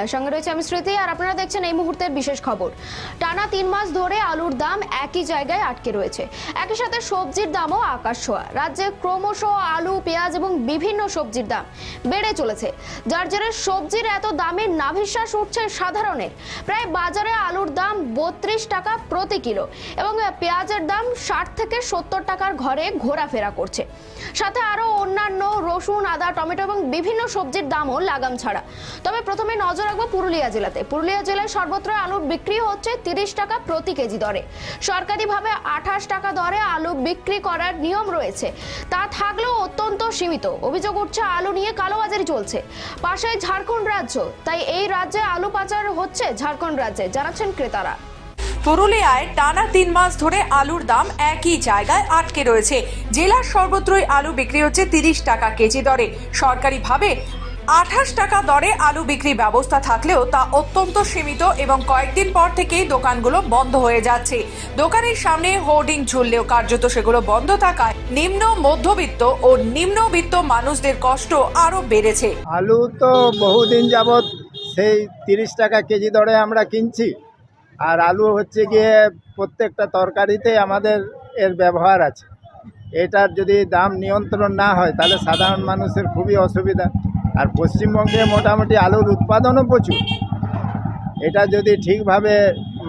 দেখছেন খবর বাংলা সঙ্গে রয়েছে আমি স্মৃতি আর আপনারা দেখছেন এই মুহূর্তের বিশেষ খবর। টানা তিন মাস ধরে আলুর দাম একই জায়গায় আটকে রয়েছে। একই সাথে সবজির দামও আকাশ ছোঁয়া। রাজ্যে ক্রমশ আলু, পেঁয়াজ এবং বিভিন্ন সবজির দাম বেড়ে চলেছে। যার জেরে সবজির এত দামের নাভিশ্বাস উঠছে সাধারণের। প্রায় বাজারে আলুর দাম বত্রিশ টাকা প্রতি কিলো এবং পেঁয়াজের দাম ষাট থেকে সত্তর টাকার ঘরে ঘোরাফেরা করছে। সাথে আরও অন্যান্য রসুন, আদা, টমেটো এবং বিভিন্ন সবজির দামও লাগাম ছাড়া। তবে প্রথমে নজর রাখব পুরুলিয়া জেলাতে। পুরুলিয়া জেলায় সর্বত্র আলুর বিক্রি হচ্ছে তিরিশ টাকা প্রতি কেজি দরে। সরকারিভাবে আঠাশ টাকা দরে আলু বিক্রি করার নিয়ম রয়েছে। তা থাকলেও অত্যন্ত সীমিত। অভিযোগ উঠছে, আলু নিয়ে কালোবাজারি চলছে। পাশে ঝাড়খণ্ড রাজ্য। তাই এই রাজ্যে আলু পাচার হচ্ছে ঝাড়খণ্ড রাজ্যে, জানাচ্ছেন ক্রেতারা। পুরুলিয়ায় টানা তিন মাস ধরে আলুর দাম একই জায়গায় আটকে রয়েছে। জেলার সর্বত্রই আলু বিক্রি হচ্ছে তিরিশ টাকা কেজি দরে। সরকারিভাবে আঠাশ টাকা দরে আলু বিক্রি ব্যবস্থা থাকলেও তা অত্যন্ত সীমিত এবং কয়েকদিন পর থেকেই দোকানগুলো বন্ধ হয়ে যাচ্ছে। দোকানের সামনে হোর্ডিং ঝুললেও কার্যত সেগুলো বন্ধ থাকায় নিম্ন মধ্যবিত্ত ও নিম্নবিত্ত মানুষদের কষ্ট আরও বেড়েছে। আলু তো বহুদিন যাবৎ সেই তিরিশ টাকা কেজি দরে আমরা কিনছি। আর আলু হচ্ছে গিয়ে প্রত্যেকটা তরকারিতে আমাদের এর ব্যবহার আছে। এটার যদি দাম নিয়ন্ত্রণ না হয়, তাহলে সাধারণ মানুষের খুবই অসুবিধা। আর পশ্চিমবঙ্গে মোটামুটি আলুর উৎপাদনও প্রচুর। এটা যদি ঠিকভাবে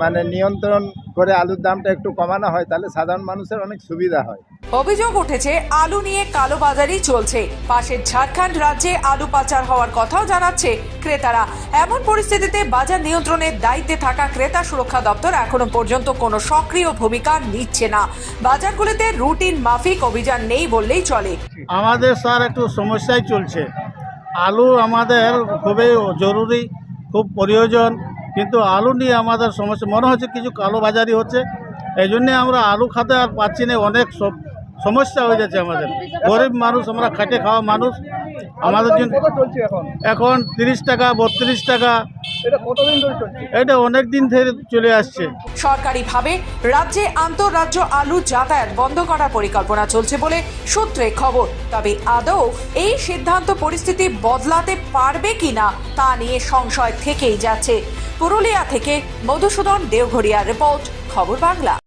মানে নিয়ন্ত্রণ করে আলুর দামটা একটু কমানো হয় তাহলে সাধারণ মানুষের অনেক সুবিধা হয়। অভিযোগ উঠেছে আলু নিয়ে কালো কালোবাজারি চলছে। পাশের ঝাড়খণ্ড রাজ্যে আলু পাচার হওয়ার কথাও জানাচ্ছে ক্রেতারা। এমন পরিস্থিতিতে বাজার নিয়ন্ত্রণের দায়িত্বে থাকা ক্রেতা সুরক্ষা দপ্তর এখনও পর্যন্ত কোনো সক্রিয় ভূমিকা নিচ্ছে না। বাজারগুলিতে রুটিন মাফিক অভিযান নেই বললেই চলে। আমাদের স্যার একটু সমস্যায় চলছে। আলু আমাদের খুবই জরুরি, খুব প্রয়োজন, কিন্তু আলু নিয়ে আমাদের সমস্যা, মনে হচ্ছে কিছু কালোবাজারি হচ্ছে, এই জন্যে আমরা আলু খাতে আর পাচ্ছি না, অনেক সব সমস্যা হয়ে যাচ্ছে আমাদের। গরিব মানুষ আমরা খাটে খাওয়া মানুষ। আমাদের জন্য এখন? তিরিশ টাকা বত্রিশ টাকা। এটা অনেক দিন থেকে চলে আসছে। সরকারিভাবে রাজ্যে আন্তঃরাজ্য আলু যাতায়াত বন্ধ করার পরিকল্পনা চলছে বলে সূত্রে খবর। তবে আদৌ এই সিদ্ধান্ত পরিস্থিতি বদলাতে পারবে কিনা তা নিয়ে সংশয় থেকেই যাচ্ছে। পুরুলিয়া থেকে মধুসূদন দেওঘরিয়ার রিপোর্ট খবর বাংলা।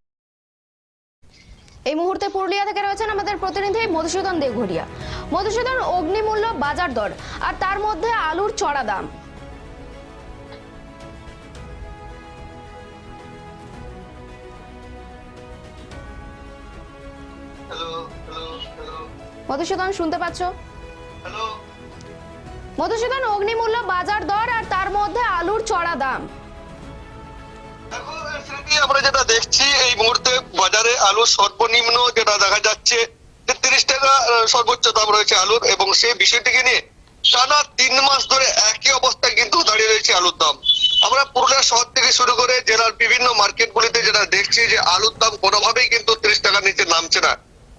এই মুহূর্তে পুরুলিয়া থেকে রয়েছেন আমাদের প্রতিনিধি মধুসূদন দেঘরিয়া মধুসূদন অগ্নিমূল্য বাজার দর আর তার মধ্যে আলুর চড়া দাম। মধুসূদন শুনতে পাচ্ছ? মধুসূদন অগ্নিমূল্য বাজার দর আর তার মধ্যে আলুর চড়া দাম। আমরা যেটা দেখছি, এই মুহূর্তে বাজারে আলু সর্বনিম্ন যেটা দেখা যাচ্ছে তিরিশ টাকা সর্বোচ্চ দাম রয়েছে আলুর এবং সেই বিষয়টিকে নিয়ে টানা তিন মাস ধরে একই অবস্থায় কিন্তু দাঁড়িয়ে রয়েছে আলুর দাম। আমরা পুরুলিয়া শহর থেকে শুরু করে জেলার বিভিন্ন মার্কেটগুলিতে যেটা দেখছি যে আলুর দাম কোনোভাবেই কিন্তু তিরিশ টাকার নিচে নামছে না।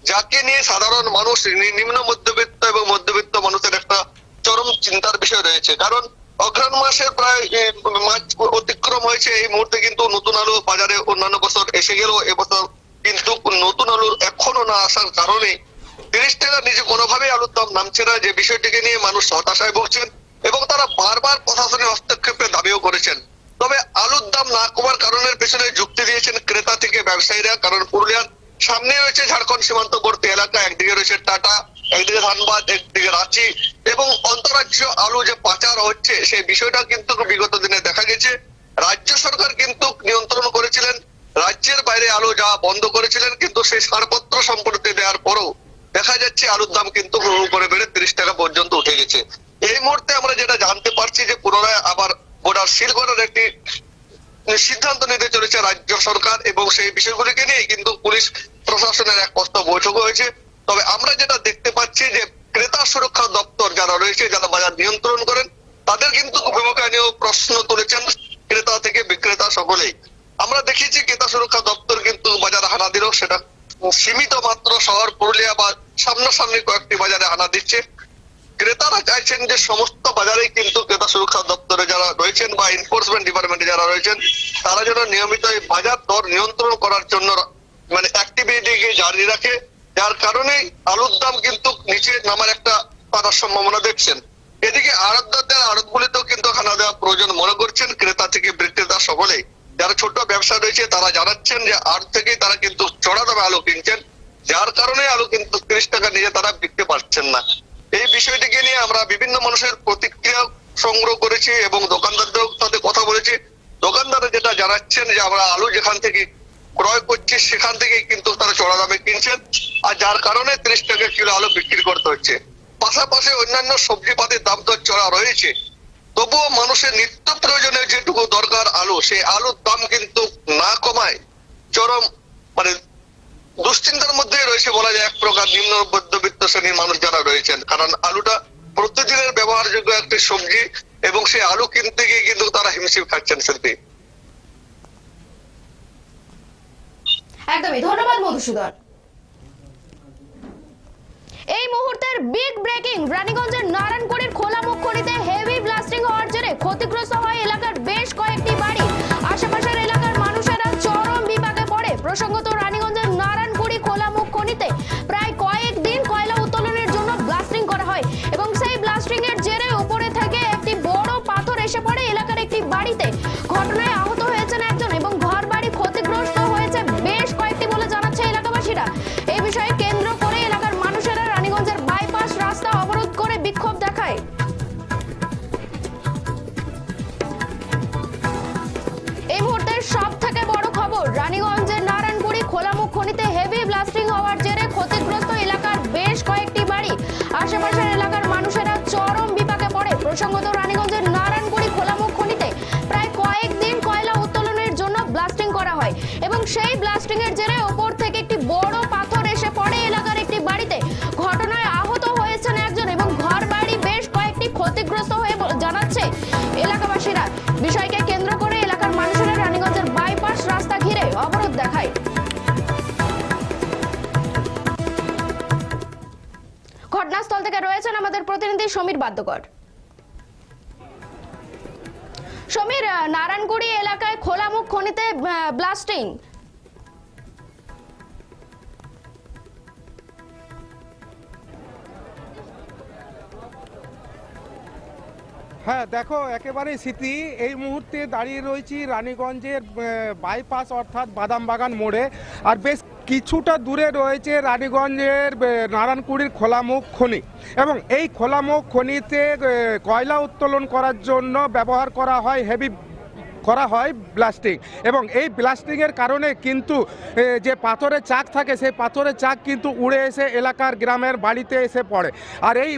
যাকে নিয়ে সাধারণ মানুষ নিম্ন মধ্যবিত্ত এবং মধ্যবিত্ত মানুষের একটা চরম চিন্তার বিষয় রয়েছে। কারণ অঘ্রাণ মাসের প্রায় মাস অতিক্রম হয়েছে। এই মুহূর্তে কিন্তু নতুন আলু বাজারে অন্যান্য বছর এসে গেলেও এবছর কিন্তু নতুন আলুর এখনও না আসার কারণে তিরিশ টাকার নিচে কোনোভাবেই আলুর দাম নামছে না। যে বিষয়টিকে নিয়ে মানুষ হতাশায় ভুগছেন এবং তারা বারবার প্রশাসনের হস্তক্ষেপের দাবিও করেছেন। তবে আলুর দাম না কমার কারণের পেছনে যুক্তি দিয়েছেন ক্রেতা থেকে ব্যবসায়ীরা। কারণ পুরুলিয়ার সামনে রয়েছে ঝাড়খণ্ড সীমান্তবর্তী এলাকা। একদিকে রয়েছে টাটা একদিকে ধানবাদ একদিকে রাঁচি এবং অন্তরাজ্য আলু যে পাচার হচ্ছে, সেই বিষয়টা কিন্তু বিগত দিনে দেখা গেছে। রাজ্য সরকার কিন্তু নিয়ন্ত্রণ করেছিলেন, রাজ্যের বাইরে আলু যাওয়া বন্ধ করেছিলেন, কিন্তু সেই ছাড়পত্র সম্পর্কে দেওয়ার পরও দেখা যাচ্ছে আলুর দাম কিন্তু করে বেড়ে তিরিশ টাকা পর্যন্ত উঠে গেছে। এই মুহূর্তে আমরা যেটা জানতে পারছি যে পুনরায় আবার বর্ডার সিল করার একটি সিদ্ধান্ত নিতে চলেছে রাজ্য সরকার এবং সেই বিষয়গুলিকে নিয়ে কিন্তু পুলিশ প্রশাসনের এক প্রস্তাব বৈঠক হয়েছে। তবে আমরা যেটা দেখতে পাচ্ছি যে ক্রেতা সুরক্ষা দপ্তর যারা রয়েছে, যারা বাজার নিয়ন্ত্রণ করেন, তাদের কিন্তু নিয়েও প্রশ্ন তুলেছেন ক্রেতা থেকে বিক্রেতা সকলেই। আমরা দেখেছি ক্রেতা সুরক্ষা দপ্তর কিন্তু বাজার হানা দিলেও সেটা সীমিত মাত্র শহর পুরুলিয়া বা সামনাসামনি কয়েকটি বাজারে হানা দিচ্ছে। ক্রেতারা চাইছেন যে সমস্ত বাজারেই কিন্তু ক্রেতা সুরক্ষা দপ্তরে যারা রয়েছেন বা এনফোর্সমেন্ট ডিপার্টমেন্টে যারা রয়েছেন, তারা যেন নিয়মিত বাজার দর নিয়ন্ত্রণ করার জন্য মানে অ্যাক্টিভিটিকে জারি রাখে। যার কারণে আলুর দাম কিন্তু নিচে নামার একটা পারার সম্ভাবনা দেখছেন। এদিকে আড়তদারদের আড়তগুলিতেও কিন্তু খানা দেওয়া প্রয়োজন মনে করছেন ক্রেতা থেকে বিক্রেতা সকলেই। যারা ছোট ব্যবসা রয়েছে, তারা জানাচ্ছেন যে আড়ত থেকেই তারা কিন্তু চড়া দামে আলু কিনছেন। যার কারণে আলু কিন্তু তিরিশ টাকা নিয়ে তারা বিকতে পারছেন না। এই বিষয়টিকে নিয়ে আমরা বিভিন্ন মানুষের প্রতিক্রিয়া সংগ্রহ করেছি এবং দোকানদারদের সাথে কথা বলেছি। দোকানদাররা যেটা জানাচ্ছেন যে আমরা আলু যেখান থেকে ক্রয় করছি, সেখান থেকে কিন্তু তারা চড়া দামে কিনছেন। আর যার কারণে ত্রিশ টাকা কিলো আলু বিক্রি করতে হচ্ছে। পাশাপাশি অন্যান্য সবজি পাতির দাম তো চড়া রয়েছে। তবুও মানুষের নিত্য প্রয়োজনীয় যেটুকু দরকার আলু, সেই আলুর দাম কিন্তু না কমায় চরম মানে দুশ্চিন্তার মধ্যে রয়েছে বলা যায় এক প্রকার নিম্ন মধ্যবিত্ত শ্রেণির মানুষ যারা রয়েছেন। কারণ আলুটা প্রতিদিনের ব্যবহারযোগ্য একটি সবজি এবং সেই আলু কিনতে গিয়ে কিন্তু তারা হিমশিম খাচ্ছেন শিল্পী। একদমই। ধন্যবাদ, মধুসূদন। এই মুহূর্তের বিগ ব্রেকিং রানীগঞ্জের নারায়ণকুড়ির খোলা মুখ খনিতে হেভি ব্লাস্টিং হওয়ার জেরে ক্ষতিগ্রস্ত হয় এলাকার বেশ কয়েকটি বাড়ি। আশেপাশের এলাকার মানুষেরা চরম বিপাকে পড়ে। প্রসঙ্গত এলাকাবাসীরা বিষয়কে কেন্দ্র করে এলাকার মানুষেরা রানীগঞ্জের বাইপাস রাস্তা ঘিরে অবরোধ দেখায়। ঘটনাস্থল থেকে রয়েছেন আমাদের প্রতিনিধি সমীর বাদ্যকর। সমীর নারায়ণগুড়ি এলাকায় খোলামুখ খনিতে ব্লাস্টিং হ্যাঁ দেখো একেবারে স্মৃতি। এই মুহূর্তে দাঁড়িয়ে রয়েছি রানীগঞ্জের বাইপাস অর্থাৎ বাদামবাগান মোড়ে। আর বেশ কিছুটা দূরে রয়েছে রানীগঞ্জের নারায়ণকুড়ির খোলামুখ খনি। এবং এই খোলামুখ খনিতে কয়লা উত্তোলন করার জন্য ব্যবহার করা হয় হেভি করা হয় ব্লাস্টিং এবং এই ব্লাস্টিংয়ের কারণে কিন্তু যে পাথরের চাক থাকে, সেই পাথরের চাক কিন্তু উড়ে এসে এলাকার গ্রামের বাড়িতে এসে পড়ে। আর এই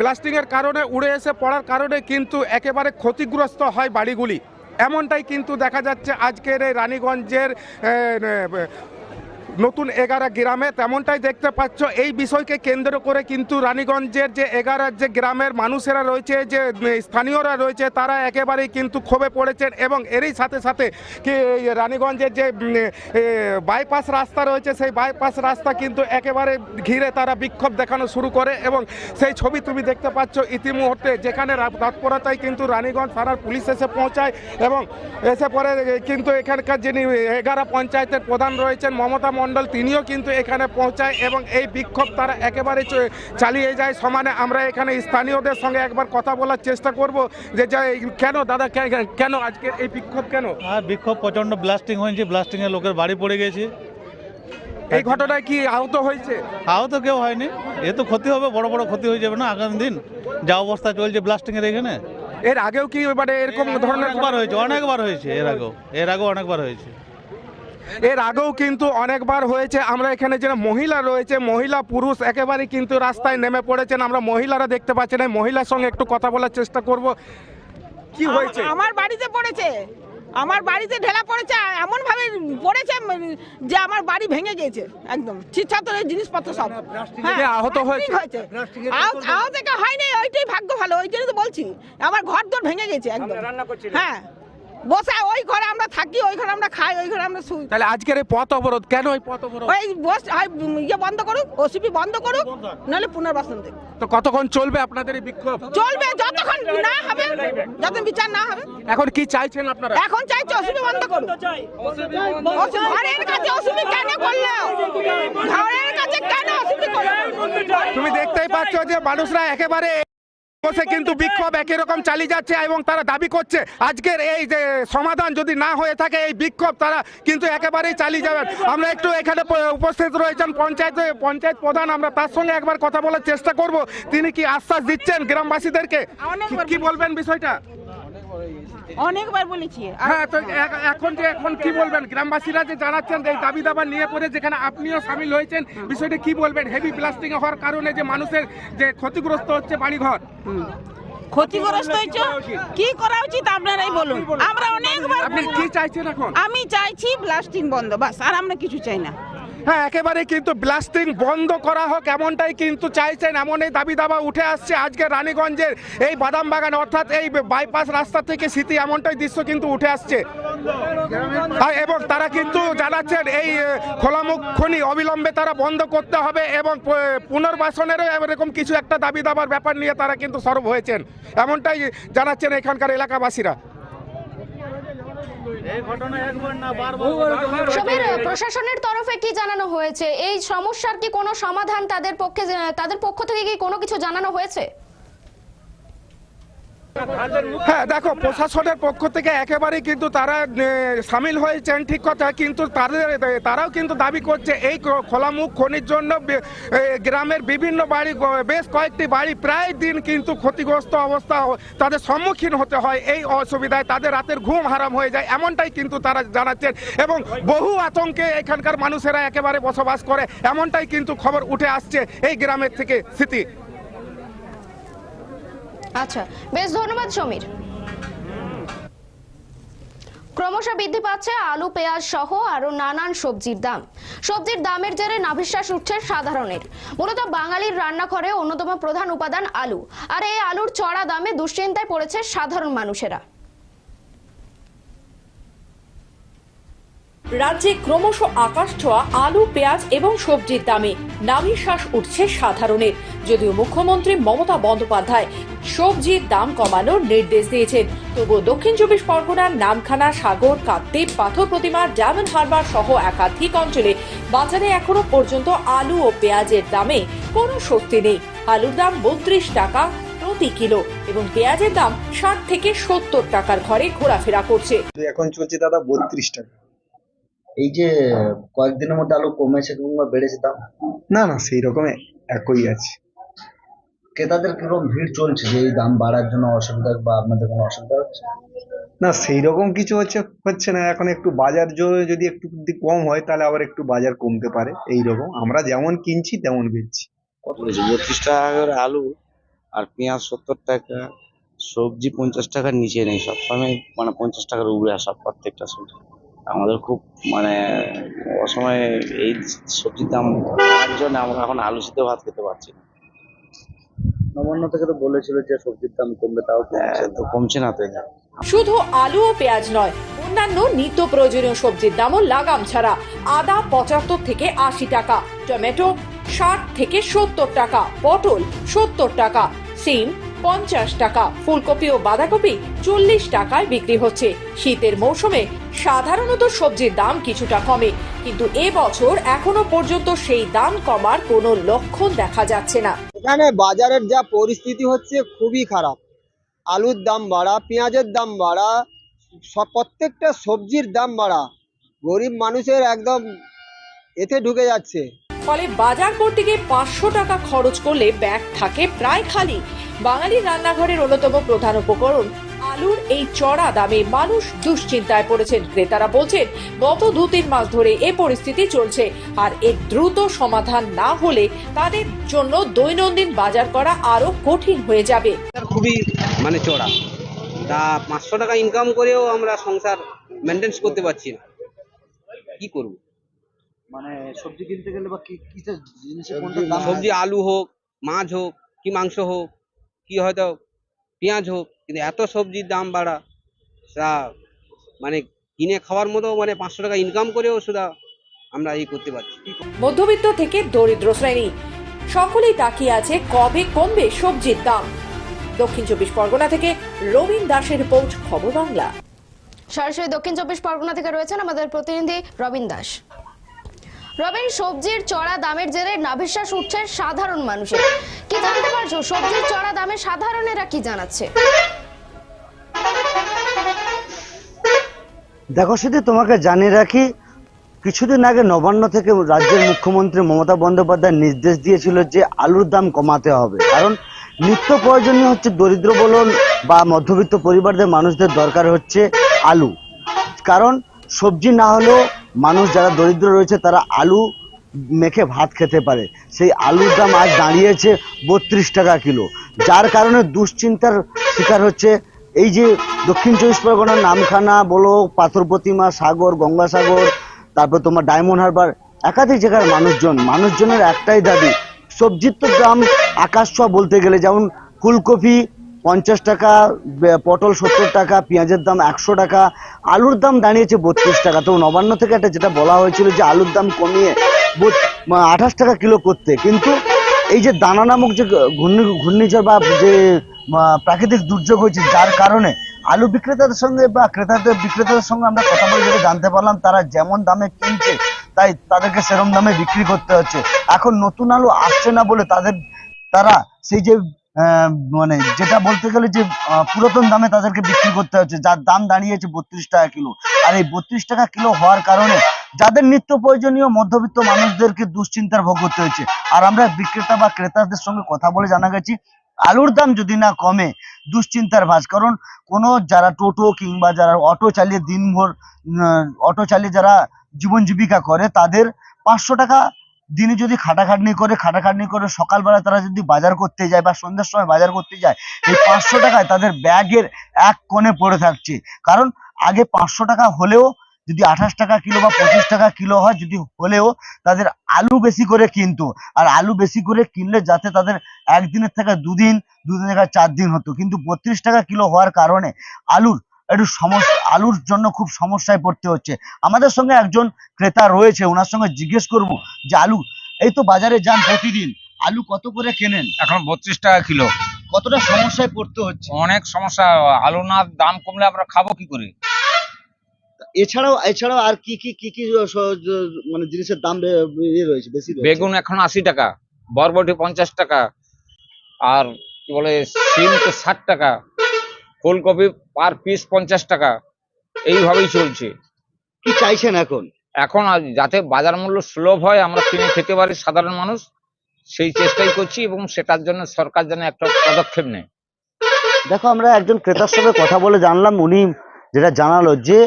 ব্লাস্টিংয়ের কারণে উড়ে এসে পড়ার কারণে কিন্তু একেবারে ক্ষতিগ্রস্ত হয় বাড়িগুলি। এমনটাই কিন্তু দেখা যাচ্ছে আজকের এই রানীগঞ্জের নতুন এগারা গ্রামে তেমনটাই দেখতে পাচ্ছ। এই বিষয়কে কেন্দ্র করে কিন্তু রানীগঞ্জের যে এগারার যে গ্রামের মানুষেরা রয়েছে, যে স্থানীয়রা রয়েছে, তারা একেবারেই কিন্তু ক্ষোভে পড়েছেন এবং এরই সাথে সাথে কি রানীগঞ্জের যে বাইপাস রাস্তা রয়েছে, সেই বাইপাস রাস্তা কিন্তু একেবারে ঘিরে তারা বিক্ষোভ দেখানো শুরু করে এবং সেই ছবি তুমি দেখতে পাচ্ছ ইতিমুহূর্তে যেখানে তৎপরতায় কিন্তু রানীগঞ্জ থানার পুলিশ এসে পৌঁছায় এবং এসে পরে কিন্তু এখানকার যিনি এগারো পঞ্চায়েতের প্রধান রয়েছেন মমতা মণ্ডল তিনিও কিন্তু এখানে পৌঁছায় এবং এই বিক্ষোভ তারা একেবারে চালিয়ে যায়। সমানে আমরা এখানে স্থানীয়দের সঙ্গে একবার কথা বলার চেষ্টা করব যে কেন দাদা কেন আজকে এই বিক্ষোভ কেন? আর বিক্ষোভ প্রচণ্ড ব্লাস্টিং হয়েছে। ব্লাস্টিংয়ে লোকের বাড়ি পড়ে গেছে। এই ঘটনায় কি আহত হয়েছে? আহত কেউ হয়নি। এ তো ক্ষতি হবে বড় বড় ক্ষতি হয়ে যাবে না আগামী দিন? যা অবস্থা চলছে ব্লাস্টিংয়ের এখানে। এর আগেও কি মানে এরকম ধরনের অনেকবার হয়েছে অনেকবার হয়েছে এর আগেও। এর আগেও অনেকবার হয়েছে। এর আগেও কিন্তু অনেকবার হয়েছে আমরা এখানে যে মহিলা রয়েছে মহিলা পুরুষ একেবারে কিন্তু রাস্তায় নেমে পড়েছেন আমরা মহিলারা দেখতে পাচ্ছি না মহিলার সঙ্গে একটু কথা বলার চেষ্টা করব। কি হয়েছে? আমার বাড়িতে পড়েছে। আমার বাড়িতে ঢেলা পড়েছে এমন ভাবে পড়েছে যে আমার বাড়ি ভেঙে গিয়েছে একদম। ছিটছাতরের জিনিসপত্র সব। হ্যাঁ যে আহত হয়েছে? আহত আহত হয়নি ওইটাই ভাগ্য ভালো ওই জন্য তো বলছি। আমার ঘর দর ভেঙে গেছে একদম। হ্যাঁ। বসে ওই ঘরে আমরা থাকি ওই ঘরে আমরা খাই ওই ঘরে আমরা শুই। তাহলে আজকের এই পথ অবরোধ কেন এই পথ অবরোধ? ওই বস হয় ইয়ে বন্ধ করুক ওসিপি বন্ধ করুক নাহলে পুনর্বাসন দেখ তো কতক্ষণ চলবে আপনাদের এই বিক্ষোভ? চলবে যতক্ষণ না হবে যতক্ষণ বিচার না হবে। এখন কি চাইছেন আপনারা? এখন চাইছে অসুবিধা বন্ধ করুন অসু- ঘরের কাছে অসুবিধা কেন করল? ঘরের কাছে কেন অসুবিধা করল? তুমি দেখতেই পাচ্ছ যে মানুষরা একেবারে বসে কিন্তু বিক্ষোভ একই রকম চালিয়ে যাচ্ছে এবং তারা দাবি করছে আজকের এই যে সমাধান যদি না হয়ে থাকে এই বিক্ষোভ তারা কিন্তু একেবারেই চালিয়ে যাবেন আমরা একটু এখানে উপস্থিত রয়েছেন পঞ্চায়েত পঞ্চায়েত প্রধান আমরা তার সঙ্গে একবার কথা বলার চেষ্টা করব। তিনি কি আশ্বাস দিচ্ছেন গ্রামবাসীদেরকে? কি বলবেন বিষয়টা? অনেকবার বলেছি। হ্যাঁ তো এখন যে এখন কি বলবেন? গ্রামবাসীরা যে জানাচ্ছেন এই দাবি দাবা নিয়ে পড়ে যেখানে আপনিও সামিল হয়েছেন বিষয়টা কি বলবেন? হেভি ব্লাস্টিং হওয়ার কারণে যে মানুষের যে ক্ষতিগ্রস্ত হচ্ছে বাড়িঘর। ক্ষতিগ্রস্ত হয়েছে? কি করা উচিত? আপনারাই বলুন। আমরা অনেকবার আপনি কি চাইছেন এখন? আমি চাইছি ব্লাস্টিং বন্ধ বাস। আর আমরা কিছু চাই না। হ্যাঁ একেবারে কিন্তু ব্লাস্টিং বন্ধ করা হোক এমনটাই কিন্তু চাইছেন এমন এই দাবি দাবা উঠে আসছে আজকে রানীগঞ্জের এই বাদাম বাগান, অর্থাৎ এই বাইপাস রাস্তা থেকে স্মৃতি এমনটাই দৃশ্য কিন্তু উঠে আসছে। এবং তারা কিন্তু জানাচ্ছেন, এই খোলামুখ খনি অবিলম্বে তারা বন্ধ করতে হবে এবং পুনর্বাসনেরও এরকম কিছু একটা দাবি দাবার ব্যাপার নিয়ে তারা কিন্তু সরব হয়েছেন। এমনটাই জানাচ্ছেন এখানকার এলাকাবাসীরা এই ঘটনা একবার না বারবার সমীর প্রশাসনের তরফে কি জানানো হয়েছে? এই সমস্যার কি কোনো সমাধান তাদের পক্ষে তাদের পক্ষ থেকে কি কোনো কিছু জানানো হয়েছে? হ্যাঁ দেখো, প্রশাসনের পক্ষ থেকে একেবারেই কিন্তু তারা সামিল হয়েছেন ঠিক কথা, কিন্তু তাদের তারাও কিন্তু দাবি করছে এই খোলামুখ খনির জন্য গ্রামের বিভিন্ন বাড়ি বেশ কয়েকটি বাড়ি প্রায় দিন কিন্তু ক্ষতিগ্রস্ত অবস্থা তাদের সম্মুখীন হতে হয় এই অসুবিধায়, তাদের রাতের ঘুম হারাম হয়ে যায়, এমনটাই কিন্তু তারা জানাচ্ছেন এবং বহু আতঙ্কে এখানকার মানুষেরা একেবারে বসবাস করে, এমনটাই কিন্তু খবর উঠে আসছে এই গ্রামের থেকে স্মৃতি আচ্ছা বেশ ধন্যবাদ সমীর। ক্রমশ বৃদ্ধি পাচ্ছে আলু, পেঁয়াজ সহ আরও নানান সবজির দাম। সবজির দামের জেরে নাভিশ্বাস উঠছে সাধারণের। মূলত বাঙালির রান্নাঘরে অন্যতম প্রধান উপাদান আলু। আর এই আলুর চড়া দামে দুশ্চিন্তায় পড়েছে সাধারণ মানুষেরা। রাজ্যে ক্রমশ আকাশ ছোঁয়া, আলু, পেঁয়াজ এবং সবজির দামে নামি শ্বাস উঠছে সাধারণের। যদিও মুখ্যমন্ত্রী মমতা বন্দ্যোপাধ্যায় সবজির দাম কমানোর নির্দেশ দিয়েছেন, তবুও দক্ষিণ চব্বিশ পরগনার নামখানা, সাগর কাত্তিব পাথর প্রতিমা, ডায়মন্ড হারবার সহ একাধিক অঞ্চলে বাজারে এখনও পর্যন্ত আলু ও পেঁয়াজের দামে কোনো স্বস্তি নেই। আলুর দাম বত্রিশ টাকা প্রতি কিলো এবং পেঁয়াজের দাম ষাট থেকে সত্তর টাকার ঘরে ঘোরাফেরা করছে। এখন চলছে দাদা বত্রিশ টাকা। এই যে কয়েকদিনের মধ্যে আলু কমেছে কিংবা বেড়েছে দাম না না সেই রকম একই আছে। ক্রেতাদের কীরকম ভিড় চলছে যে এই দাম বাড়ার জন্য অসুবিধা বা আপনাদের কোনো অসুবিধা হচ্ছে? না সেই রকম কিছু হচ্ছে হচ্ছে না। এখন একটু বাজার জ- যদি একটু যদি কম হয় তাহলে আবার একটু বাজার কমতে পারে। এই রকম আমরা যেমন কিনছি তেমন বেচছি। বলেছি বত্রিশ টাকা করে আলু আর পেঁয়াজ সত্তর টাকা সবজি পঞ্চাশ টাকার নিচে নেই। সবসময় মানে পঞ্চাশ টাকার উপরে আসা প্রত্যেকটা সবজি। আমাদের খুব মানে অসময়ে এই সবজির দাম বাড়ার জন্য আমরা এখন আলু সিদ্ধ ভাত খেতে পারছি না। নবান্ন থেকে তো বলেছিল যে সবজির দাম কমবে তাও কমছে তো কমছে না তো শুধু আলু ও পেঁয়াজ নয় অন্যান্য নিত্য প্রয়োজনীয় সবজির দামও লাগাম ছাড়া। আদা পঁচাত্তর থেকে আশি টাকা টমেটো ষাট থেকে সত্তর টাকা পটল সত্তর টাকা সিম পঞ্চাশ টাকা। ফুলকপি ও বাঁধাকপি চল্লিশ টাকায় বিক্রি হচ্ছে। শীতের মৌসুমে সাধারণত সবজির দাম কিছুটা কমে কিন্তু এবছর এখনও পর্যন্ত সেই দাম কমার কোনো লক্ষণ দেখা যাচ্ছে না। এখানে বাজারের যা পরিস্থিতি হচ্ছে খুবই খারাপ। আলুর দাম বাড়া পেঁয়াজের দাম বাড়া সব প্রত্যেকটা সবজির দাম বাড়া। গরিব মানুষের একদম এতে ঢুকে যাচ্ছে। ফলে বাজার করতে গিয়ে পাঁচশো টাকা খরচ করলে ব্যাগ থাকে প্রায় খালি। বাঙালির রান্নাঘরের অন্যতম প্রধান উপকরণ আলুর এই চড়া দামে মানুষ দুশ্চিন্তায় পড়েছেন। ক্রেতারা বলছেন গত দু তিন মাস ধরে এ পরিস্থিতি চলছে আর এর দ্রুত সমাধান না হলে তাদের জন্য দৈনন্দিন বাজার করা আরও কঠিন হয়ে যাবে। খুবই মানে চড়া। তা পাঁচশো টাকা ইনকাম করেও আমরা সংসার মেনটেন্স করতে পারছি না। কি করব? মানে সবজি কিনতে গেলে বা কি জিনিসের সবজি আলু হোক মাছ হোক কি মাংস হোক কি হয়তো পেঁয়াজ হোক কিন্তু এত সবজির দাম বাড়া তা মানে কিনে খাওয়ার মতো মানে পাঁচশো টাকা ইনকাম করেও শুধু আমরা এই করতে পারছি। মধ্যবিত্ত থেকে দরিদ্র শ্রেণি সকলেই তাকিয়ে আছে কবে কমবে সবজির দাম। দক্ষিণ চব্বিশ পরগনা থেকে রবীন দাসের রিপোর্ট খবর বাংলা। সরাসরি দক্ষিণ চব্বিশ পরগনা থেকে রয়েছেন আমাদের প্রতিনিধি রবীন দাস। রবিন, সবজির চড়া দামের জেরে নাভিশ্বাস উঠছে সাধারণ মানুষের। কি জানতে পারছ? সবজির চড়া দামে সাধারণেরা কি জানাচ্ছে? দেখো শুধু, তোমাকে জানিয়ে রাখি, কিছুদিন আগে নবান্ন থেকে রাজ্যের মুখ্যমন্ত্রী মমতা বন্দ্যোপাধ্যায় নির্দেশ দিয়েছিল যে আলুর দাম কমাতে হবে। কারণ নিত্য প্রয়োজনীয় হচ্ছে দরিদ্র বলুন বা মধ্যবিত্ত পরিবারদের মানুষদের দরকার হচ্ছে আলু। কারণ সবজি না হলেও মানুষ যারা দরিদ্র রয়েছে, তারা আলু মেখে ভাত খেতে পারে। সেই আলুর দাম আজ দাঁড়িয়েছে বত্রিশ টাকা কিলো। যার কারণে দুশ্চিন্তার শিকার হচ্ছে এই যে দক্ষিণ চব্বিশ পরগনার নামখানা বলো, পাথর প্রতিমা, সাগর, গঙ্গাসাগর, তারপর তোমার ডায়মন্ড হারবার, একাধিক জায়গার মানুষজন, মানুষজনের একটাই দাবি, সবজির তো দাম আকাশ ছোঁয়া বলতে গেলে, যেমন ফুলকপি পঞ্চাশ টাকা পটল সত্তর টাকা, পেঁয়াজের দাম একশো টাকা, আলুর দাম দাঁড়িয়েছে বত্রিশ টাকা। তো নবান্ন থেকে একটা যেটা বলা হয়েছিল যে আলুর দাম কমিয়ে আঠাশ টাকা কিলো করতে। কিন্তু এই যে দানা নামক যে ঘূর্ণি ঘূর্ণিঝড় বা যে প্রাকৃতিক দুর্যোগ হয়েছে, যার কারণে আলু বিক্রেতাদের সঙ্গে বা ক্রেতাদের বিক্রেতাদের সঙ্গে আমরা কথা বলে যেটা জানতে পারলাম, তারা যেমন দামে কিনছে, তাই তাদেরকে সেরম দামে বিক্রি করতে হচ্ছে। এখন নতুন আলু আসছে না বলে তাদের তারা সেই যে মানে যেটা বলতে গেলে যে পুরাতন দামে তাদেরকে বিক্রি করতে হচ্ছে, যার দাম দাঁড়িয়েছে বত্রিশ টাকা কিলো। আর এই বত্রিশ টাকা কিলো হওয়ার কারণে যাদের নিত্য প্রয়োজনীয় মধ্যবিত্ত মানুষদেরকে দুশ্চিন্তার ভোগ করতে হচ্ছে। আর আমরা বিক্রেতা বা ক্রেতাদের সঙ্গে কথা বলে জানা গেছি, আলুর দাম যদি না কমে, দুশ্চিন্তার ভাজ কারণ কোনো যারা টোটো কিংবা যারা অটো চালিয়ে দিনভর অটো চালিয়ে যারা জীবন জীবিকা করে, তাদের পাঁচশো টাকা দিনে যদি খাটাখাটনি করে খাটাখাটনি করে সকালবেলা তারা যদি বাজার করতে যায় বা সন্ধ্যার সময় বাজার করতে যায়, এই পাঁচশো টাকায় তাদের ব্যাগের এক কোণে পড়ে থাকছে। কারণ আগে পাঁচশো টাকা হলেও যদি আঠাশ টাকা কিলো বা পঁচিশ টাকা কিলো হয়, যদি হলেও তাদের আলু বেশি করে কিনতো। আর আলু বেশি করে কিনলে যাতে তাদের একদিনের থেকে দুদিন দুদিন থেকে চার দিন হতো। কিন্তু বত্রিশ টাকা কিলো হওয়ার কারণে আলুর একটু সমস্যা আলুর জন্য খুব সমস্যায় পড়তে হচ্ছে। আমাদের সঙ্গে একজন ক্রেতা রয়েছে ওনার সঙ্গে জিজ্ঞেস করব যে আলু এই তো বাজারে যান প্রতিদিন আলু কত করে কেনেন? এখন বত্রিশ টাকা কিলো। কতটা সমস্যায় পড়তে হচ্ছে? অনেক সমস্যা আলু না দাম কমলে আমরা খাব কি করে? এছাড়াও এছাড়াও আর কি কি কি কি মানে জিনিসের দাম ইয়ে রয়েছে বেশি বেগুন এখন আশি টাকা বরবটি পঞ্চাশ টাকা আর কি বলে সিম তো ষাট টাকা। ফুলকপি পার পিস পঞ্চাশ টাকা। এইভাবেই চলছে। কি চাইছেন এখন? এখন যাতে বাজার মূল্য সুলভ হয় আমরা কিনে খেতে পারি সাধারণ মানুষ সেই চেষ্টাই করছি এবং সেটার জন্য সরকার যেন একটা পদক্ষেপ নেয়। দেখো আমরা একজন ক্রেতার সঙ্গে কথা বলে জানলাম উনি যেটা জানালো যে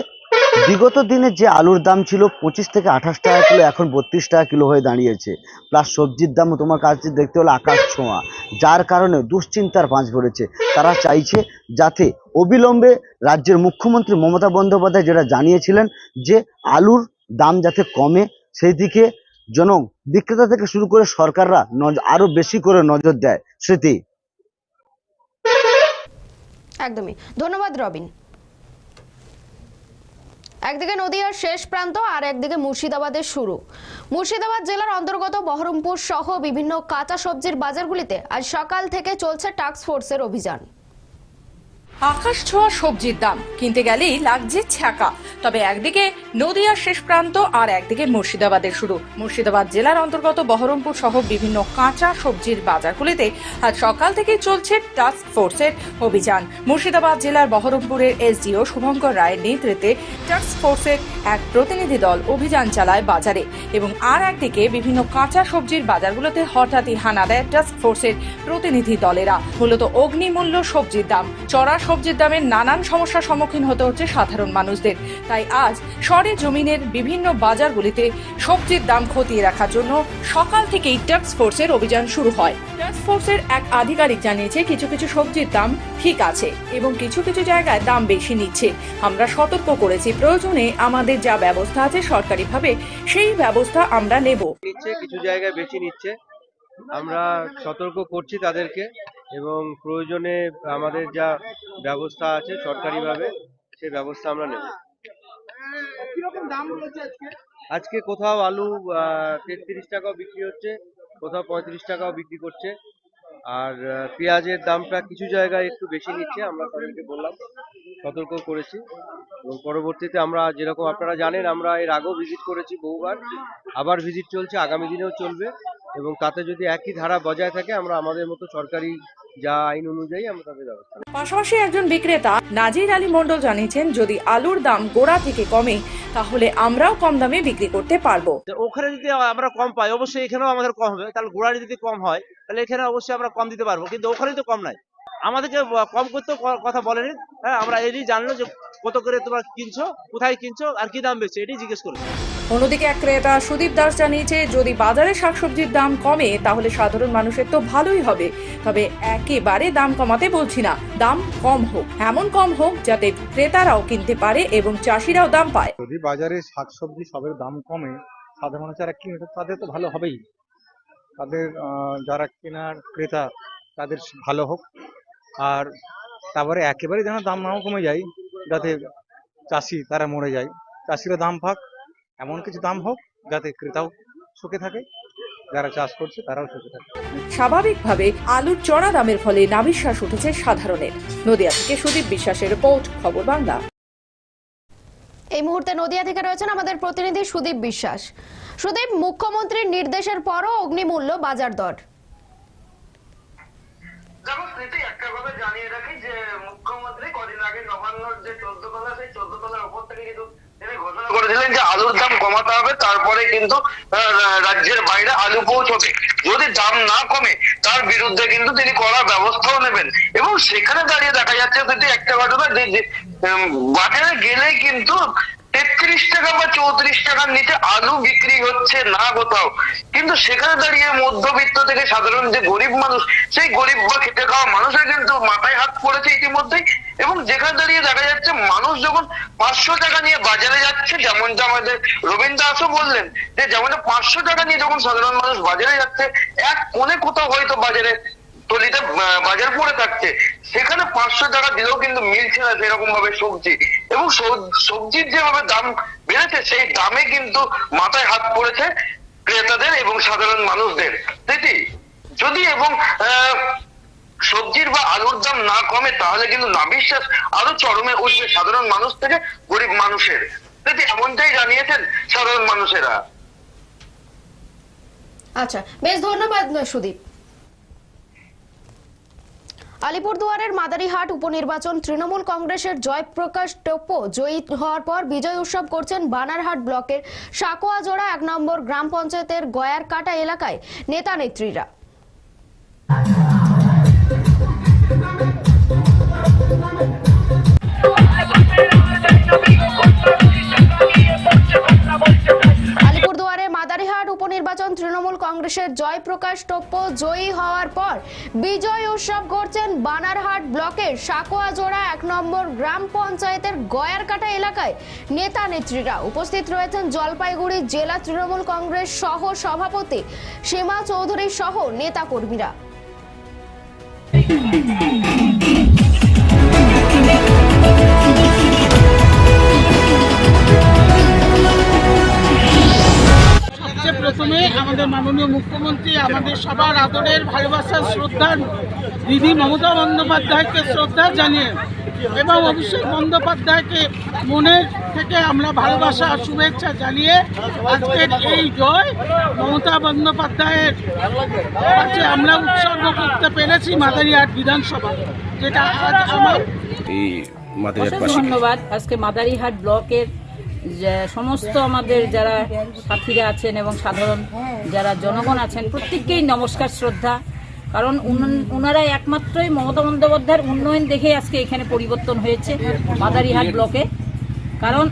বিগত দিনে যে আলুর দাম ছিল পঁচিশ থেকে আঠাশ টাকা কিলো, এখন বত্রিশ টাকা কিলো হয়ে দাঁড়িয়েছে। প্লাস সবজির দামও তোমার কাছে দেখতে হলে আকাশ ছোঁয়া, যার কারণে দুশ্চিন্তার পাঁচ ভরেছে। তারা চাইছে যাতে অবিলম্বে রাজ্যের মুখ্যমন্ত্রী মমতা বন্দ্যোপাধ্যায় যেটা জানিয়েছিলেন যে আলুর দাম যাতে কমে, সেই দিকে যেন বিক্রেতা থেকে শুরু করে সরকাররা নজ- আরও বেশি করে নজর দেয়। স্মৃতি। একদমই। ধন্যবাদ রবিন। একদিকে নদীয়ার শেষ প্রান্ত আর একদিকে মুর্শিদাবাদের শুরু। মুর্শিদাবাদ জেলার অন্তর্গত বহরমপুর সহ বিভিন্ন কাঁচা সবজির বাজারগুলিতে আজ সকাল থেকে চলছে টাস্ক ফোর্সের অভিযান। আকাশ ছোঁয়া সবজির দাম। কিনতে গেলেই লাগছে ছ্যাঁকা। তবে একদিকে নদিয়ার শেষ প্রান্ত আর একদিকে মুর্শিদাবাদের শুরু। মুর্শিদাবাদ জেলার অন্তর্গত বহরমপুর সহ বিভিন্ন কাঁচা সবজির বাজারগুলিতে আজ সকাল থেকেই চলছে টাস্ক ফোর্সের অভিযান। মুর্শিদাবাদ জেলার বহরমপুরের এসডিও শুভঙ্কর রায়ের নেতৃত্বে টাস্ক ফোর্সের এক প্রতিনিধি দল অভিযান চালায় বাজারে এবং আর একদিকে বিভিন্ন কাঁচা সবজির বাজারগুলোতে হঠাৎই হানা দেয় টাস্ক ফোর্সের প্রতিনিধি দলেরা। মূলত অগ্নিমূল্য সবজির দাম, চড়া সবজির দামের নানান সমস্যার সম্মুখীন হতে হচ্ছে সাধারণ মানুষদের। তাই আজ সরে জমিনের বিভিন্ন বাজারগুলিতে সবজির দাম খতিয়ে রাখার জন্য সকাল থেকেই টাস্ক ফোর্সের অভিযান শুরু হয়। টাস্ক ফোর্সের এক আধিকারিক জানিয়েছে, কিছু কিছু সবজির দাম ঠিক আছে এবং কিছু কিছু জায়গায় দাম বেশি নিচ্ছে। আমরা সতর্ক করেছি, প্রয়োজনে আমাদের যা ব্যবস্থা আছে সরকারিভাবে সেই ব্যবস্থা আমরা নেব। কিছু জায়গায় বেশি নিচ্ছে। আমরা সতর্ক করছি তাদেরকে। এবং প্রয়োজনে আমাদের যা ব্যবস্থা আছে সরকারিভাবে সে ব্যবস্থা আমরা নেব। আজকে? কোথাও আলু তেত্রিশ টাকাও বিক্রি হচ্ছে কোথাও পঁয়ত্রিশ টাকাও বিক্রি করছে। আর পেঁয়াজের দামটা কিছু জায়গায় একটু বেশি নিচ্ছে আমরা তাদেরকে বললাম। সতর্ক করেছি এবং পরবর্তীতে আমরা যেরকম আপনারা জানেন আমরা এর আগেও ভিজিট করেছি বহুবার। আবার ভিজিট চলছে আগামী দিনেও চলবে এবং তাতে যদি একই ধারা বজায় থাকে আমরা আমাদের মতো সরকারি যা আইন অনুযায়ী আমরা তাদের ব্যবস্থা পাশাপাশি একজন বিক্রেতা নাজির আলী মন্ডল জানিয়েছেন যদি আলুর দাম গোড়া থেকে কমে তাহলে আমরাও কম দামে বিক্রি করতে পারব। ওখানে যদি আমরা কম পাই অবশ্যই এখানেও আমাদের কম হবে। তাহলে গোড়ায় যদি কম হয় তাহলে এখানে অবশ্যই আমরা কম দিতে পারব। কিন্তু ওখানে তো কম নাই। আমাদেরকে কম করতেও কথা বলেনি। হ্যাঁ আমরা এটাই জানলো যে কত করে তোমরা কিনছো কোথায় কিনছো আর কি দাম বেচছো এটাই জিজ্ঞেস করেছি। অন্যদিকে এক ক্রেতা সুদীপ দাস জানিয়েছে যদি বাজারে শাকসবজির দাম কমে তাহলে সাধারণ মানুষের তো ভালোই হবে। তবে একেবারে দাম কমাতে বলছি না দাম কম হোক এমন কম হোক যাতে ক্রেতারাও কিনতে পারে এবং চাষিরাও দাম পায়। যদি বাজারে শাকসবজি সবের দাম কমে সাধারণ মানুষ যারা কিনে তাদের তো ভালো হবেই। তাদের যারা কেনার ক্রেতা তাদের ভালো হোক। আর তারপরে একেবারে যেন দাম নাও কমে যায় যাতে চাষি তারা মরে যায়। চাষিরা দাম পাক এমন কিছু দাম হোক যাতে ক্রেতাও সুখে থাকে যারা চাষ করছে তারাও সুখে থাকে। স্বাভাবিকভাবে আলুর চড়া দামের ফলে নাবিশ্বাস উঠেছে সাধারণের। নদিয়া থেকে সুদীপ বিশ্বাসের রিপোর্ট খবর বাংলা। এই মুহূর্তে নদিয়া থেকে রয়েছেন আমাদের প্রতিনিধি সুদীপ বিশ্বাস। সুদীপ মুখ্যমন্ত্রীর নির্দেশের পরও অগ্নিমূল্য বাজার দর। যেমন স্মৃতি একটা কথা জানিয়ে রাখি যে, মুখ্যমন্ত্রী কদিন আগে নবান্নর যে চোদ্দ তলা সেই চোদ্দ তলার উপর থেকে কিন্তু তিনি ঘোষণা করেছিলেন যে আলুর দাম কমাতে হবে, তারপরে কিন্তু রাজ্যের বাইরে আলু পৌঁছবে। যদি দাম না কমে, তার বিরুদ্ধে কিন্তু তিনি কড়া ব্যবস্থাও নেবেন। এবং সেখানে দাঁড়িয়ে দেখা যাচ্ছে যদি একটা ঘটনা বাজারে গেলেই কিন্তু তেত্রিশ টাকা বা চৌত্রিশ টাকার নিচে আলু বিক্রি হচ্ছে না কোথাও। কিন্তু সেখানে দাঁড়িয়ে মধ্যবিত্ত থেকে সাধারণ যে গরিব মানুষ, সেই গরিব বা খেটে খাওয়া মানুষের কিন্তু মাথায় হাত পড়েছে ইতিমধ্যেই। এবং যেখানে দাঁড়িয়ে দেখা যাচ্ছে, মানুষ যখন পাঁচশো টাকা নিয়ে বাজারে যাচ্ছে, যেমনটা আমাদের রবীন্দ্র দাসও বললেন, যে যেমন পাঁচশো টাকা নিয়ে যখন সাধারণ মানুষ বাজারে যাচ্ছে, এক কোণে কোথাও হয়তো বাজারে তলিতে বাজার পড়ে থাকছে। সেখানে পাঁচশো টাকা দিলেও কিন্তু মিলছে না সেরকম ভাবে সবজি। এবং সবজির যেভাবে দাম বেড়েছে, সেই দামে কিন্তু মাথায় হাত পড়েছে ক্রেতাদের এবং সাধারণ মানুষদের। দিদি যদি এবং সবজির বা আলুর দাম না কমে, তাহলে কিন্তু নাবিশ্বাস আরও চরমে উঠবে সাধারণ মানুষ থেকে, গরিব মানুষের। দিদি এমনটাই জানিয়েছেন সাধারণ মানুষেরা। আচ্ছা বেশ ধন্যবাদ, সুদীপ। আলিপুরদুয়ারের মাদারিহাট উপনির্বাচন তৃণমূল কংগ্রেসের জয়প্রকাশ টোপ্পো জয়ী হওয়ার পর বিজয় উৎসব করছেন বানারহাট ব্লকের সাকোয়াজোড়া এক নম্বর গ্রাম পঞ্চায়েতের গয়ারকাটা এলাকায় নেতা নেত্রীরা জয়প্রকাশ টোপ্পো জয়ী হওয়ার পর বিজয় উৎসব করছেন বানারহাট ব্লকের সাকোয়াজোড়া এক নম্বর গ্রাম পঞ্চায়েতের গয়ারকাটা এলাকায়। নেতা নেত্রীরা উপস্থিত রয়েছেন জলপাইগুড়ি জেলা তৃণমূল কংগ্রেস সহ সভাপতি সীমা চৌধুরী সহ নেতা কর্মীরা। সবচেয়ে প্রথমে আমাদের মাননীয় মুখ্যমন্ত্রী আমাদের সবার আদরের ভালোবাসার শ্রদ্ধার দিদি মমতা বন্দ্যোপাধ্যায়কে শ্রদ্ধা জানিয়ে এবং অভিষেক বন্দ্যোপাধ্যায়কে মনের থেকে আমরা ভালোবাসা আর শুভেচ্ছা জানিয়ে আজকের এই জয় মমতা বন্দ্যোপাধ্যায়ের কাছে আমরা উৎসর্গ করতে পেরেছি মাদারিহাট বিধানসভা যেটা আজ আমার ধন্যবাদ। আজকে মাদারিহাট ব্লকের সমস্ত আমাদের যারা সাথীরা আছেন এবং সাধারণ যারা জনগণ আছেন, প্রত্যেককেই নমস্কার, শ্রদ্ধা। কারণ উনারাই একমাত্রই মমতা বন্দ্যোপাধ্যায়ের উন্নয়ন দেখে আজকে এখানে পরিবর্তন হয়েছে মাদারিহাট ব্লকে। কারণ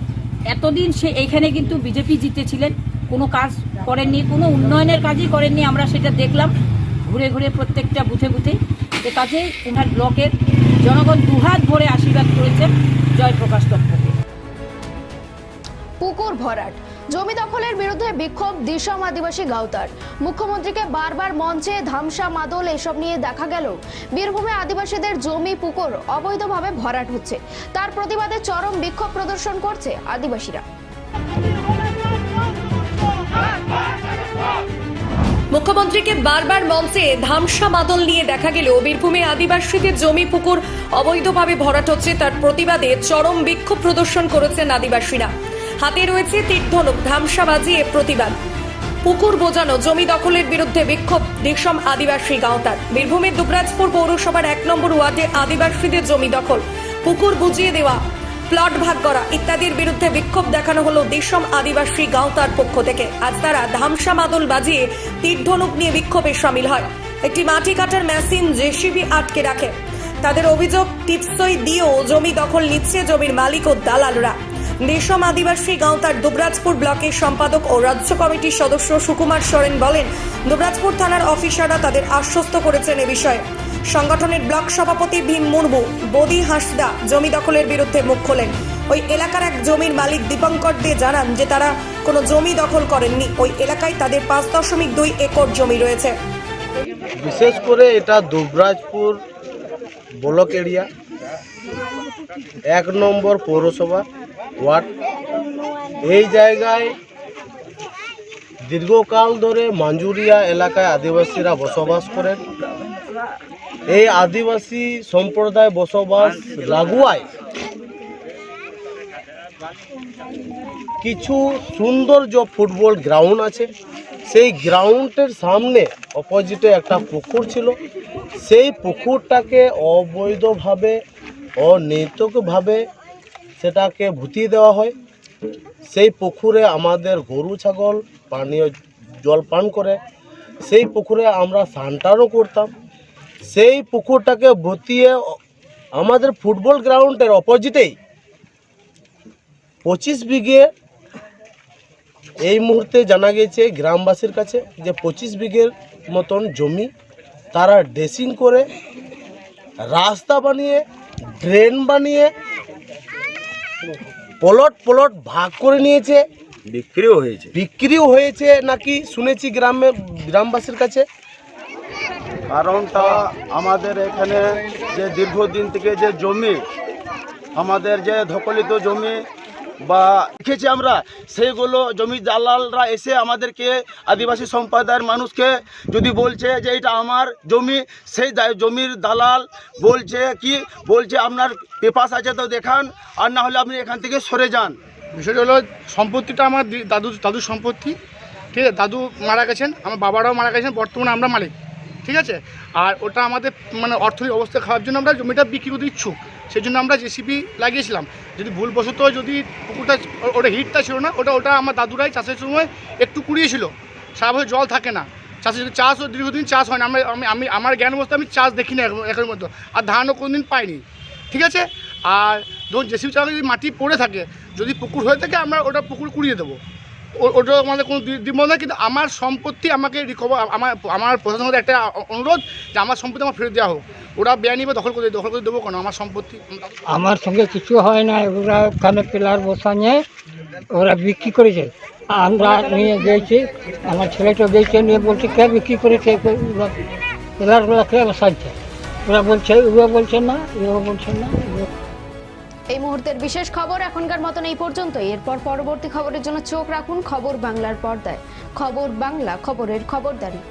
এতদিন সে এখানে কিন্তু বিজেপি জিতেছিলেন, কোনো কাজ করেননি, কোনো উন্নয়নের কাজই করেননি, আমরা সেটা দেখলাম ঘুরে ঘুরে প্রত্যেকটা বুথে বুথে। যে কাজেই উনার ব্লকের জনগণ দুহাত ভরে আশীর্বাদ করেছেন জয়প্রকাশ দত্তকে পুকুর ভরাট। জমি দখলের বিরুদ্ধে বিক্ষোভ দিশম আদিবাসী গাঁওতার। মুখ্যমন্ত্রীকে বারবার মঞ্চে ধামসা মাদল এসব নিয়ে দেখা গেল। বীরভূমে আদিবাসীদের জমি পুকুর অবৈধভাবে ভরাট হচ্ছে। তার প্রতিবাদে চরম বিক্ষোভ প্রদর্শন করছে আদিবাসীরা। মুখ্যমন্ত্রীকে বারবার মঞ্চে ধামসা মাদল নিয়ে দেখা গেলেও বীরভূমে আদিবাসীদের জমি পুকুর অবৈধভাবে ভরাট হচ্ছে। তার প্রতিবাদে চরম বিক্ষোভ প্রদর্শন করেছেন আদিবাসীরা। হাতে রয়েছে তীর্ধনুক ধামসা বাজিয়ে প্রতিবাদ। পুকুর বোজানো জমি দখলের বিরুদ্ধে বিক্ষোভ, দেশম আদিবাসী গাঁওতার। বীরভূমের দুবরাজপুর পৌরসভার এক নম্বর ওয়ার্ডে আদিবাসীদের জমি দখল, পুকুর বুঝিয়ে দেওয়া, প্লট ভাগ করা ইত্যাদির বিরুদ্ধে বিক্ষোভ দেখানো হলো দেশম আদিবাসী গাঁওতার পক্ষ থেকে। আজ তারা ধামসা মাদল বাজিয়ে তীর্ধনুক নিয়ে বিক্ষোভে সামিল হয়। একটি মাটি কাটার মেশিন জেসিবি আটকে রাখে। তাদের অভিযোগ, টিপসই দিয়েও জমি দখল নিচ্ছে জমির মালিক ও দালালরা। দেশম আদিবাসী গাঁওতার দুবরাজপুর ব্লকের সম্পাদক ও রাজ্য কমিটির সদস্য সুকুমার সরেন বলেন, দুবরাজপুর থানার অফিসাররা তাদের আশ্বস্ত করেছেন এ বিষয়ে। সংগঠনের ব্লক সভাপতি ভীম মুর্মু, বদি হাসদা জমি দখলের বিরুদ্ধে মুখ খোলেন। ওই এলাকার এক জমির মালিক দীপঙ্কর দে জানান যে তারা কোনো জমি দখল করেননি। ওই এলাকায় তাদের পাঁচ দশমিক দুই একর জমি রয়েছে। বিশেষ করে এটা দুবরাজপুর ব্লক এরিয়া, এক নম্বর পৌরসভা। ওয়ার্ড এই জায়গায় দীর্ঘকাল ধরে মাঞ্জুরিয়া এলাকায় আদিবাসীরা বসবাস করেন। এই আদিবাসী সম্প্রদায় বসবাস লাগুয়ায় কিছু সৌন্দর্য ফুটবল গ্রাউন্ড আছে। সেই গ্রাউন্ডের সামনে অপোজিটে একটা পুকুর ছিল। সেই পুকুরটাকে অবৈধভাবে, অনৈতিকভাবে সেটাকে ভুতিয়ে দেওয়া হয়। সেই পুকুরে আমাদের গরু, ছাগল, পানীয় জল পান করে। সেই পুকুরে আমরা সান্টারও করতাম। সেই পুকুরটাকে ভুতিয়ে আমাদের ফুটবল গ্রাউন্ডের অপোজিটেই পঁচিশ বিঘে এই মুহূর্তে জানা গেছে গ্রামবাসীর কাছে যে পঁচিশ বিঘের মতন জমি তারা ড্রেসিং করে রাস্তা বানিয়ে, ড্রেন বানিয়ে প্লট প্লট ভাগ করে নিয়েছে। বিক্রিও হয়েছে। বিক্রিও হয়েছে নাকি? শুনেছি গ্রামে গ্রামবাসীর কাছে। কারণটা আমাদের এখানে যে দীর্ঘদিন থেকে যে জমি আমাদের যে ধকলিত জমি বা দেখেছি আমরা, সেইগুলো জমি দালালরা এসে আমাদেরকে, আদিবাসী সম্প্রদায়ের মানুষকে যদি বলছে যে এটা আমার জমি, সেই জমির দালাল বলছে কি, বলছে আপনার পেপাস আছে তো দেখান, আর না হলে আপনি এখান থেকে সরে যান। বিষয়টা হলো, সম্পত্তিটা আমার দাদু, দাদুর সম্পত্তি, ঠিক আছে? দাদু মারা গেছেন, আমার বাবারাও মারা গেছেন, বর্তমানে আমরা মালিক, ঠিক আছে? আর ওটা আমাদের মানে অর্থনৈতিক অবস্থা খাওয়ার জন্য আমরা জমিটা বিক্রি করতে ইচ্ছুক সেই জন্য আমরা জেসিপি লাগিয়েছিলাম। যদি ভুলবশত যদি পুকুরটা ওটা হিটটা ছিল না, ওটা ওটা আমার দাদুরাই চাষের সময় একটু কুড়িয়েছিল। বছর জল থাকে না। চাষের চাষ ও দীর্ঘদিন চাষ হয় না। আমরা আমি আমি আমার জ্ঞান অবস্থা আমি চাষ দেখি না এখন- মধ্যে আর ধানও কোনোদিন পাইনি। ঠিক আছে? আর ধরুন জেসিবি চালা যদি মাটি পড়ে থাকে, যদি পুকুর হয়ে থাকে, আমরা ওটা পুকুর কুড়িয়ে দেবো। ওটা আমাদের কোনো দিব না কিন্তু আমার সম্পত্তি আমাকে রিকভার আমার আমার প্রশাসনের একটা অনুরোধ যে আমার সম্পত্তি আমার ফেরত দেওয়া হোক। ওরা বেআইনি বা দখল করে দখল করে দেবো কেন? আমার সম্পত্তি আমার সঙ্গে কিছু হয় না, ওরা ওখানে পিলার বসানিয়ে ওরা বিক্রি করেছে। আমরা নিয়ে গিয়েছি আমার ছেলেটা গিয়েছে নিয়ে বলছে, কে বিক্রি করেছে? পিলারগুলো কে বসাচ্ছে? ওরা বলছে ওরা বলছে না এও বলছে না এই মুহূর্তের বিশেষ খবর এখনকার মতন এই পর্যন্ত এরপর পরবর্তী খবরের জন্য চোখ রাখুন খবর বাংলার পর্দায়। খবর বাংলা, খবরের খবরদারি।